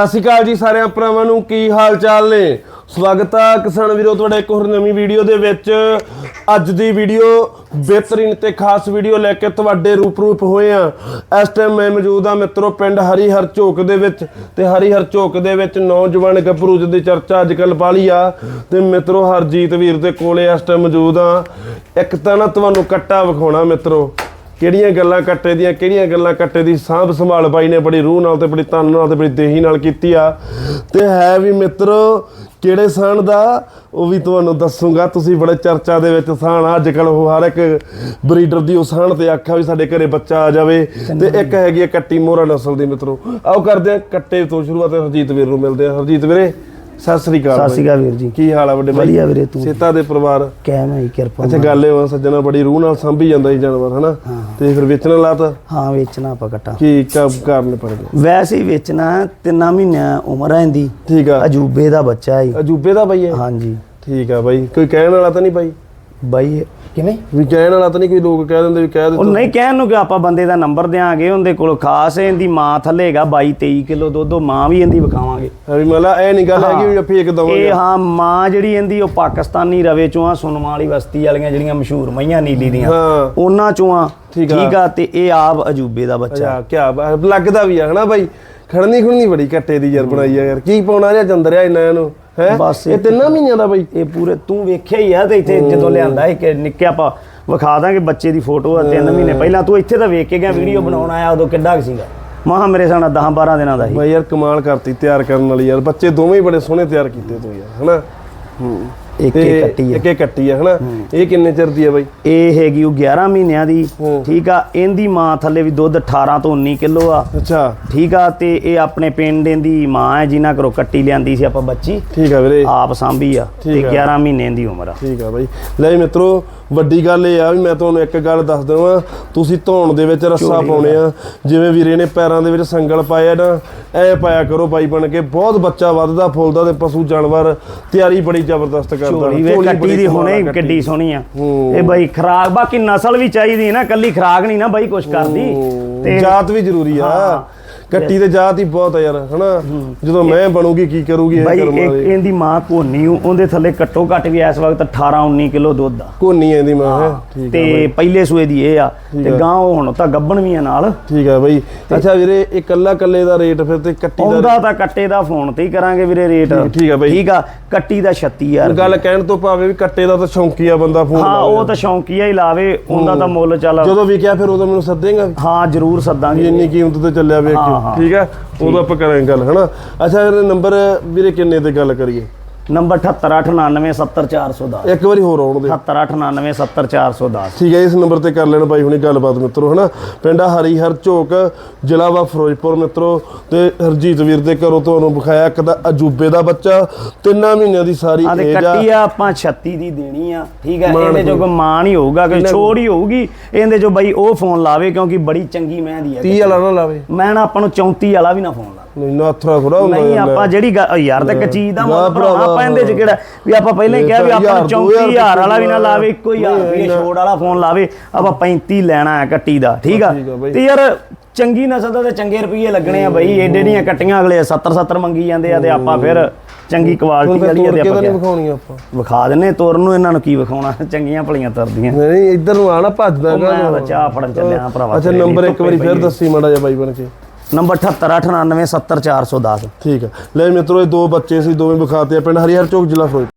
ਸਤਿ ਸ਼੍ਰੀ ਅਕਾਲ ਜੀ ਸਾਰਿਆਂ ਭਰਾਵਾਂ ਨੂੰ, ਕੀ ਹਾਲ ਚਾਲ ਨੇ? ਸਵਾਗਤ ਆ ਕਿਸਾਨ ਵੀਰੋ, ਤੁਹਾਡਾ ਇੱਕ ਹੋਰ ਨਵੀਂ ਵੀਡੀਓ ਦੇ ਵਿੱਚ। ਅੱਜ ਦੀ ਵੀਡੀਓ ਬਿਹਤਰੀਨ ਤੇ ਖਾਸ ਵੀਡੀਓ ਲੈ ਕੇ ਤੁਹਾਡੇ ਰੂਪ ਰੂਪ ਹੋਏ ਆ। ਇਸ ਟਾਈਮ ਮੈਂ ਮੌਜੂਦ ਆ ਮਿੱਤਰੋ, ਪਿੰਡ ਹਰੀ ਹਰ ਝੋਕ ਦੇ ਵਿੱਚ ਤੇ ਹਰੀਹਰ ਝੋਕ ਦੇ ਵਿੱਚ ਨੌਜਵਾਨ ਗੱਭਰੂ ਦੀ ਚਰਚਾ ਅੱਜ ਕੱਲ ਬਾਲੀ ਆ। ਤੇ ਮਿੱਤਰੋ, ਹਰਜੀਤ ਵੀਰ ਦੇ ਕੋਲੇ ਇਸ ਟਾਈਮ ਮੌਜੂਦ ਆ। ਇੱਕ ਤਾਂ ਨਾ ਤੁਹਾਨੂੰ ਕੱਟਾ ਵਿਖਾਉਣਾ ਮਿੱਤਰੋ। ਕਿਹੜੀਆਂ ਗੱਲਾਂ ਕੱਟੇ ਦੀਆਂ, ਕਿਹੜੀਆਂ ਗੱਲਾਂ ਕੱਟੇ ਦੀ ਸਾਂਭ ਸੰਭਾਲ ਬਾਈ ਨੇ ਬੜੀ ਰੂਹ ਨਾਲ ਤੇ ਬੜੀ ਤਨ ਨਾਲ ਤੇ ਬੜੀ ਦੇਹੀ ਨਾਲ ਕੀਤੀ ਆ। ਤੇ ਹੈ ਵੀ ਮਿੱਤਰੋ, ਕਿਹੜੇ ਸਾਣ ਦਾ? ਉਹ ਵੀ ਤੁਹਾਨੂੰ ਦੱਸੂਗਾ। ਤੁਸੀਂ ਬੜੇ ਚਰਚਾ ਦੇ ਵਿੱਚ ਸਾਣ ਆ। ਅੱਜ ਕੱਲ ਉਹ ਹਰ ਇੱਕ ਬਰੀਡਰ ਦੀ ਉਹ ਸਾਣ ਤੇ ਆਖਿਆ ਵੀ ਸਾਡੇ ਘਰੇ ਬੱਚਾ ਆ ਜਾਵੇ। ਤੇ ਇੱਕ ਹੈਗੀ ਆ ਕੱਟੀ ਮੋਹਰਾ ਨਸਲ ਦੀ ਮਿੱਤਰੋ। ਆਓ ਕਰਦੇ ਆ ਕੱਟੇ ਤੋਂ ਸ਼ੁਰੂਆਤ ਹਰਜੀਤ ਵੀਰ ਨੂੰ ਮਿਲਦੇ ਆ। ਹਰਜੀਤ ਵੀਰੇ ਸਤਿ ਸ੍ਰੀ ਅਕਾਲ ਸਤਿ ਸ਼੍ਰੀ ਅਕਾਲ ਵੀਰ ਜੀ। ਕੀ ਹਾਲ ਆ ਵੱਡੇ ਬਾਈ? ਵਧੀਆ ਵੀਰੇ ਤੂੰ ਸੇਤਾ ਦੇ ਪਰਿਵਾਰ। ਕਹਿ ਮੈਂ ਕਿਰਪਾ ਅੱਛਾ ਗੱਲ ਇਹ ਵਾ ਸੱਜਣਾ ਬੜੀ ਰੂਹ ਨਾਲ ਸੰਭੀ ਜਾਂਦਾ ਸੀ ਜਾਨਵਰ ਹਨਾ? ਤੇ ਫਿਰ ਵੇਚਣ ਲਾਤਾ ਹਾਂ ਵੇਚਣਾ ਆਪਾਂ ਕਟਾ ਕੀ ਕੰਮ ਕਾਰਨ ਪੜ ਗਏ ਵੈਸੇ ਹੀ ਵੇਚਣਾ ਹੈ, ਤਿੰਨਾਂ ਮਹੀਨਿਆਂ ਉਮਰ ਹੈ ਇਹਦੀ। ਠੀਕ ਆ। ਅਜੂਬੇ ਦਾ ਬੱਚਾ ਹੈ ਅਜੂਬੇ ਦਾ ਬਾਈ ਹੈ ਹਾਂਜੀ। ਠੀਕ ਆ ਬਾਈ। ਕੋਈ ਕਹਿਣ ਵਾਲਾ ਤਾਂ ਨਹੀਂ ਬਾਈ? ਬਾਈ ਕਿਵੇਂ ਵੀ ਕਹਿਣ ਵਾਲਾ ਤਾਂ ਨਹੀਂ ਕੋਈ ਲੋਕ ਕਹਿ ਦਿੰਦੇ ਵੀ ਕਹਿ ਉਹ ਦਿੱਤਾ ਨਹੀਂ ਕਹਿਣ ਨੂੰ ਕਿ ਆਪਾਂ ਬੰਦੇ ਦਾ ਨੰਬਰ ਦੇਾਂਗੇ ਉਹਦੇ ਕੋਲ ਖਾਸ ਇਹਦੀ ਮਾਂ ਥੱਲੇ ਹੈਗਾ 22 23 ਕਿਲੋ ਦੁੱਧ ਉਹ ਮਾਂ ਵੀ ਇਹਦੀ ਵਿਖਾਵਾਂਗੇ। ਹਾਂ ਵੀ ਮਤਲਬ ਇਹ ਨਹੀਂ ਗੱਲ ਹੈਗੀ ਵੀ ਫੇਕ ਦਵਾਂਗੇ। ਇਹ ਹਾਂ ਮਾਂ ਜਿਹੜੀ ਇਹਦੀ ਉਹ ਪਾਕਿਸਤਾਨੀ ਰਵੇ ਚੋਂ ਆ ਸੁਨਮਾ ਵਾਲੀ ਬਸਤੀ ਵਾਲੀਆਂ ਜਿਹੜੀਆਂ ਮਸ਼ਹੂਰ ਮਈਆਂ ਨੀਲੀ ਦੀਆਂ ਹਾਂ। ਉਹਨਾਂ ਚੋਂ ਆ ਠੀਕ ਆ। ਠੀਕ ਆ ਤੇ ਇਹ ਆਪ ਅਜੂਬੇ ਦਾ ਬੱਚਾ। ਅੱਛਾ ਕੀ ਲੱਗਦਾ ਵੀ ਆ ਹਨਾ ਬਾਈ? ਖੜਨੀ ਖੁੜਨੀ ਬੜੀ ਕੱਟੇ ਦੀ ਯਾਰ ਬਣਾਈ ਆ ਯਾਰ ਕੀ ਪਾਉਣਾ ਰਿਆ ਜੰਦਰਿਆ ਇਹਨਾਂ ਇਹਨੂੰ ਹੈ? ਬਸ ਇਹ ਤਿੰਨਾਂ ਮਹੀਨਿਆਂ ਦਾ ਬਾਈ? ਇਹ ਪੂਰੇ ਤੂੰ ਵੇਖਿਆ ਹੀ ਆ ਤੇ ਇੱਥੇ ਜਦੋਂ ਲਿਆਂਦਾ ਇਹ ਕਿ ਨਿੱਕਿਆ ਆਪਾਂ ਵਿਖਾ ਦਾਂਗੇ ਬੱਚੇ ਦੀ ਫੋਟੋ ਆ ਤਿੰਨ ਮਹੀਨੇ ਪਹਿਲਾਂ ਤੂੰ ਇੱਥੇ ਤਾਂ ਵੇਖ ਕੇ ਗਿਆ ਵੀਡੀਓ ਬਣਾਉਣ ਆਇਆ ਉਦੋਂ ਕਿੱਡਾ ਸੀਗਾ? ਮਹਾ ਮੇਰੇ ਸਾਹਮਣੇ 10 12 ਦਿਨਾਂ ਦਾ ਸੀ। ਬਾਈ ਯਾਰ ਕਮਾਲ ਕਰਤੀ ਤਿਆਰ ਕਰਨ ਵਾਲੀ ਯਾਰ ਬੱਚੇ ਦੋਵੇਂ ਹੀ ਬੜੇ ਸੋਹਣੇ ਤਿਆਰ ਕੀਤੇ ਤੂੰ ਯਾਰ ਹਨਾ? ਹੂੰ। ਇੱਕ ਤੇ ਇੱਕ ਕੱਟੀ ਆ। ਇੱਕ ਇੱਕ ਕੱਟੀ ਆ ਹਨਾ? ਇਹ ਕਿੰਨੇ ਚਿਰ ਦੀ ਆ ਬਾਈ? ਇਹ ਹੈਗੀ ਉਹ 11 ਮਹੀਨਿਆਂ ਦੀ। ਠੀਕ ਆ? ਇਹਦੀ ਮਾਂ ਥੱਲੇ ਵੀ ਦੁੱਧ 18 ਤੋਂ 19 ਕਿਲੋ ਆ। ਅੱਛਾ। ਠੀਕ ਆ? ਤੇ ਇਹ ਆਪਣੇ ਪਿੰਡ ਦੀ ਮਾਂ ਹੈ ਜਿਨ੍ਹਾਂ ਘਰੋਂ ਕੱਟੀ ਲਿਆਂਦੀ ਸੀ ਆਪਾਂ ਬੱਚੀ। ਠੀਕ ਆ ਵੀਰੇ। ਆਪ ਸਾਂਭੀ ਆ। ਤੇ ਠੀਕ ਆ। 11 ਮਹੀਨੇ ਦੀ ਉਮਰ ਆ। ਠੀਕ ਆ ਬਾਈ। ਲੈ ਮਿੱਤਰੋ ਵੱਡੀ ਗੱਲ ਇਹ ਆ ਵੀ ਮੈਂ ਤੁਹਾਨੂੰ ਇੱਕ ਗੱਲ ਦੱਸ ਦਵਾਂ ਤੁਸੀਂ ਧੌਣ ਦੇ ਵਿੱਚ ਰੱਸਾ ਪਾਉਣੇ ਆ। ਜਿਵੇਂ ਵੀਰੇ ਨੇ ਪੈਰਾਂ ਦੇ ਵਿੱਚ ਸੰਗਲ ਪਾਇਆ ਨਾ ਐ ਪਾਇਆ ਕਰੋ ਬਾਈ ਬਣ ਕੇ। ਬਹੁਤ ਬੱਚਾ ਵੱਧਦਾ ਫੁੱਲਦਾ ਤੇ ਪਸ਼ੂ ਜਾਨਵਰ ਤਿਆਰੀ ਬੜੀ ਜ਼ਬਰਦਸਤ ਕਰਦਾ। ਝੋਲੀ ਕੱਟੀ ਦੀ ਹੁਣੇ। ਕਿੱਡੀ ਸੋਹਣੀ ਆ। ਇਹ ਬਾਈ ਖਰਾਕ ਬਾਕੀ ਨਸਲ ਵੀ ਚਾਹੀਦੀ ਨਾ ਕੱਲੀ ਖਰਾਕ ਨਹੀਂ ਨਾ ਬਾਈ ਕੁਛ ਕਰਦੀ। ਤੇ ਜਾਤ ਵੀ ਜ਼ਰੂਰੀ ਆ। ਕੱਟੀ ਤੇ ਜਾਤ ਹੀ ਬਹੁਤ ਆ ਯਾਰ ਹਨਾ? ਜਦੋਂ ਮੈਂ ਬਣੂਗੀ ਕੀ ਕਰੂਗੀ ਇਹ ਬਾਈ ਕਰਮ ਇੱਕ ਵਾਲੀ। ਇਹਦੀ ਮਾਂ ਕੋਨੀ ਓ, ਉਹਦੇ ਥੱਲੇ ਘੱਟੋ ਘੱਟ ਵੀ ਇਸ ਵਕਤ 18 19 ਕਿਲੋ ਦੁੱਧ ਆ। ਕੋਨੀ ਇਹਦੀ ਮਾਂ ਹੈ ਠੀਕ ਆ ਤੇ ਪਹਿਲੇ ਸੂਏ ਦੀ ਇਹ ਆ ਤੇ ਗਾਂ ਉਹ ਹੁਣ ਤਾਂ ਗੱਬਣ ਵੀ ਆ ਨਾਲ। ਠੀਕ ਆ ਬਾਈ। ਅੱਛਾ ਵੀਰੇ ਇਹ ਕੱਲਾ ਕੱਲੇ ਦਾ ਰੇਟ ਫਿਰ ਤੇ ਕੱਟੀ ਦਾ ਆਉਂਦਾ ਤਾਂ ਕੱਟੇ ਦਾ ਫੋਨ ਤੇ ਹੀ ਕਰਾਂਗੇ ਵੀਰੇ ਰੇਟ। ਠੀਕ- ਆ ਬਾਈ। ਠੀਕ ਆ ਕੱਟੀ ਦਾ 36000 ਗੱਲ ਕਹਿਣ ਤੋਂ ਭਾਵੇਂ ਵੀ ਕੱਟੇ ਦਾ ਤਾਂ ਸ਼ੌਂਕੀ ਆ ਬੰਦਾ ਫੋਨ ਹਾਂ ਉਹ ਤਾਂ ਸ਼ੌਂਕੀਆ ਹੀ ਲਾਵੇ ਉਹਦਾ ਤਾਂ ਮੁੱਲ ਚੱਲ ਜਦੋਂ ਵੀ ਕਿਹਾ ਫਿਰ ਉਦੋਂ ਮੈਨੂੰ ਸੱਦੇਗਾ। ਹਾਂ ਜ਼ਰੂਰ ਸੱਦਾਂਗੇ। ਇੰਨੀ ਕੀਮਤ ਤੇ ਚੱਲਿਆ ਵੇਖ। ਕੇ। ਠੀਕ ਆ ਉਦੋਂ ਆਪਾਂ ਕਰਾਂਗੇ ਗੱਲ ਹਨਾ? ਅੱਛਾ ਇਹਦੇ ਨੰਬਰ ਵੀਰੇ ਕਿੰਨੇ ਤੇ ਗੱਲ ਕਰੀਏ? ਨੰਬਰ 7898970410 ਇੱਕ ਵਾਰੀ ਹੋਰ ਆਉਣ ਦੇ 7898970410 ਠੀਕ ਹੈ ਇਸ ਨੰਬਰ ਤੇ ਕਰ ਲੈਣ ਬਾਈ ਹੁਣੀ ਗੱਲਬਾਤ ਮਿੱਤਰੋ ਹਨਾ? ਪਿੰਡਾ ਹਰੀਹਰ ਝੋਕ ਜ਼ਿਲ੍ਹਾ ਵਾ ਫਿਰੋਜ਼ਪੁਰ ਮਿੱਤਰੋ ਤੇ ਹਰਜੀਤ ਵੀਰ ਦੇ ਘਰੋਂ ਤੁਹਾਨੂੰ ਵਿਖਾਇਆ ਇੱਕ ਦਾ ਅਜੂਬੇ ਦਾ ਬੱਚਾ ਤਿੰਨਾਂ ਮਹੀਨਿਆਂ ਦੀ ਸਾਰੀ ਏਜ ਆ। ਕੱਟੀ ਆ ਆਪਾਂ 36 ਦੀ ਦੇਣੀ ਆ ਠੀਕ ਹੈ ਇਹਦੇ ਜੋ ਮਾਣ ਹੀ ਹੋਊਗਾ ਕਿੰਨਾ ਛੋੜ ਹੀ ਹੋਊਗੀ। ਇਹਦੇ ਜੋ ਬਾਈ ਉਹ ਫੋਨ ਲਾਵੇ ਕਿਉਂਕਿ ਬੜੀ ਚੰਗੀ ਮਹਿੰਦੀ ਆ 30 ਵਾਲਾ ਨਾ ਲਾਵੇ। ਮੈਂ ਨਾ ਆਪਾਂ ਨੂੰ 34 ਵਾਲਾ ਵੀ ਨਾ ਫੋਨ ਲਾ। ਨਹੀਂ ਨਾਥਰਾ ਥੋੜਾ ਹੁੰਦਾ ਨਹੀਂ ਯਾਰ। ਆਪਾਂ ਜਿਹੜੀ ਯਾਰ ਤਾਂ ਇੱਕ ਚੀਜ਼ ਦਾ ਮੁੱਲ ਭਰਾਵਾ। ਆਪਾਂ ਇਹਦੇ ਚ ਕਿਹੜਾ ਵੀ ਆਪਾਂ ਪਹਿਲਾਂ ਹੀ ਕਿਹਾ ਵੀ ਆਪਾਂ ਨੂੰ ਹਜ਼ਾਰ, ਦੋ 34000 ਵਾਲਾ ਵੀ ਨਾ ਲਾਵੇ ਇੱਕੋ ਹੀ ਰੁਪਏ ਇੰਨਾ- ਛੋੜ ਵਾਲਾ ਫੋਨ ਲਾਵੇ ਆਪਾਂ 35 ਲੈਣਾ ਹੈ ਕੱਟੀ ਦਾ ਠੀਕ ਆ। ਤੇ ਯਾਰ ਚੰਗੀ ਨਸਲ ਦਾ ਤੇ ਚੰਗੇ ਰੁਪਏ ਲੱਗਣੇ ਆ ਬਾਈ ਏਡੇ ਦੀਆਂ ਕੱਟੀਆਂ ਅਗਲੇ 70 70 ਮੰਗੀ ਜਾਂਦੇ ਆ ਤੇ ਆਪਾਂ ਫਿਰ ਚੰਗੀ ਕੁਆਲਿਟੀ ਵਾਲੀ ਤੇ ਆਪਾਂ। ਵਿਖਾਉਣੀ ਆਪਾਂ ਵਿਖਾ ਦਿੰਨੇ ਤੁਰਨ ਨੂੰ ਇਹਨਾਂ ਨੂੰ ਕੀ ਵਿਖਾਉਣਾ ਚੰਗੀਆਂ ਭਲੀਆਂ ਤਰਦੀਆਂ ਨਹੀਂ ਇੱਧਰ ਨੂੰ ਆਣਾ ਭੱਜਦਾ ਗਾ ਚਾਹ ਫੜਨ ਚੱਲਿਆ ਭਰਾਵਾ ਅੱਛਾ ਨੰਬਰ ਇੱਕ ਵਾਰੀ ਫਿਰ। ਦੱਸੀ ਮਾੜਾ ਜਿਹਾ ਬਾਈ ਬਣ ਕੇ ਨੰਬਰ 7898970410 ਠੀਕ ਹੈ। ਲੈ ਮਿੱਤਰੋ, ਇਹ ਦੋ ਬੱਚੇ ਸੀ, ਦੋਵੇਂ ਵਿਖਾਤੇ ਆ। ਪਿੰਡ ਹਰੀਹਰ ਚੌਕ, ਜ਼ਿਲ੍ਹਾ ਫਿਰੋਜ਼ਪੁਰ।